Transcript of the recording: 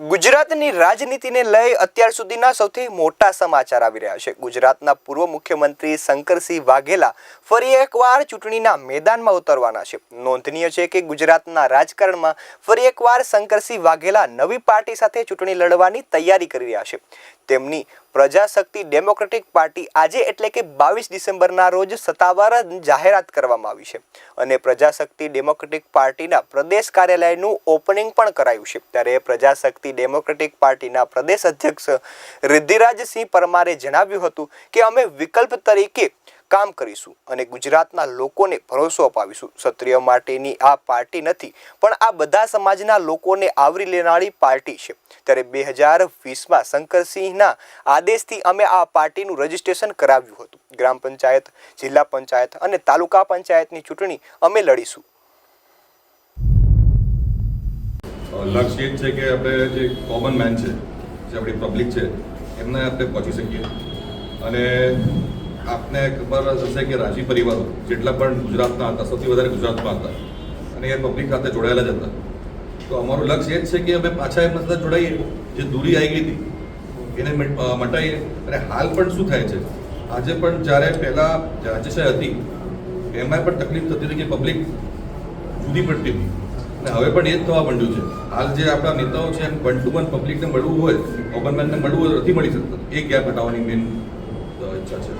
ગુજરાતની રાજનીતિને લઈ અત્યાર સુધીના સૌથી મોટા સમાચાર આવી રહ્યા છે. ગુજરાતના પૂર્વ મુખ્યમંત્રી શંકરસિંહ વાઘેલા ફરી એકવાર ચૂંટણીના મેદાનમાં ઉતરવાના છે. નોંધનીય છે કે ગુજરાતના રાજકારણમાં ફરી એકવાર શંકરસિંહ વાઘેલા નવી પાર્ટી સાથે ચૂંટણી લડવાની તૈયારી કરી રહ્યા છે. તેમની પ્રજાશક્તિ ડેમોક્રેટિક પાર્ટી આજે એટલે કે બાવીસ ડિસેમ્બરના રોજ સત્તાવાર જાહેરાત કરવામાં આવી છે અને પ્રજાશક્તિ ડેમોક્રેટિક પાર્ટીના પ્રદેશ કાર્યાલયનું ઓપનિંગ પણ કરાયું છે. ત્યારે પ્રજાશક્તિ ડેમોક્રેટિક પાર્ટીના પ્રદેશ અધ્યક્ષ રિદ્ધિરાજસિંહ પરમારે જણાવ્યું હતું કે અમે વિકલ્પ તરીકે કામ કરીશું અને ગુજરાતના લોકોને ભરોસો અપાવીશું. ક્ષત્રિય માટેની આ પાર્ટી નથી, પણ આ બધા સમાજના લોકોને આવરી લેનારી પાર્ટી છે. ત્યારે બે હજાર વીસમાં શંકરસિંહના આદેશથી અમે આ પાર્ટીનું રજીસ્ટ્રેશન કરાવ્યું હતું. ગ્રામ પંચાયત, જિલ્લા પંચાયત અને તાલુકા પંચાયતની ચૂંટણી અમે લડીશું. લક્ષ્ય એ જ છે કે આપણે જે કોમન મેન છે, જે આપણી પબ્લિક છે, એમને આપણે પહોંચી શકીએ. અને આપને ખબર હશે કે રાજી પરિવારો જેટલા પણ ગુજરાતના હતા, સૌથી વધારે ગુજરાતમાં હતા અને એ પબ્લિક સાથે જોડાયેલા જ હતા. તો અમારું લક્ષ્ય એ જ છે કે અમે પાછા એમના સાથે જોડાઈએ, જે દૂરી આવી ગઈ હતી, એને મટાઈએ. અને હાલ પણ શું થાય છે? આજે પણ જ્યારે પહેલાં રાજ્યશાહી હતી એમાં પણ તકલીફ થતી હતી કે પબ્લિક જુદી પડતી હતી. હવે પણ એ જ થવા માંડ્યું છે. હાલ જે આપણા નેતાઓ છે એમ વન ટુ વન પબ્લિકને મળવું હોય ઓપન મેનને મળવું હોય નથી મળી શકતું. એ ગેપ હટાવવાની મેન ઈચ્છા છે?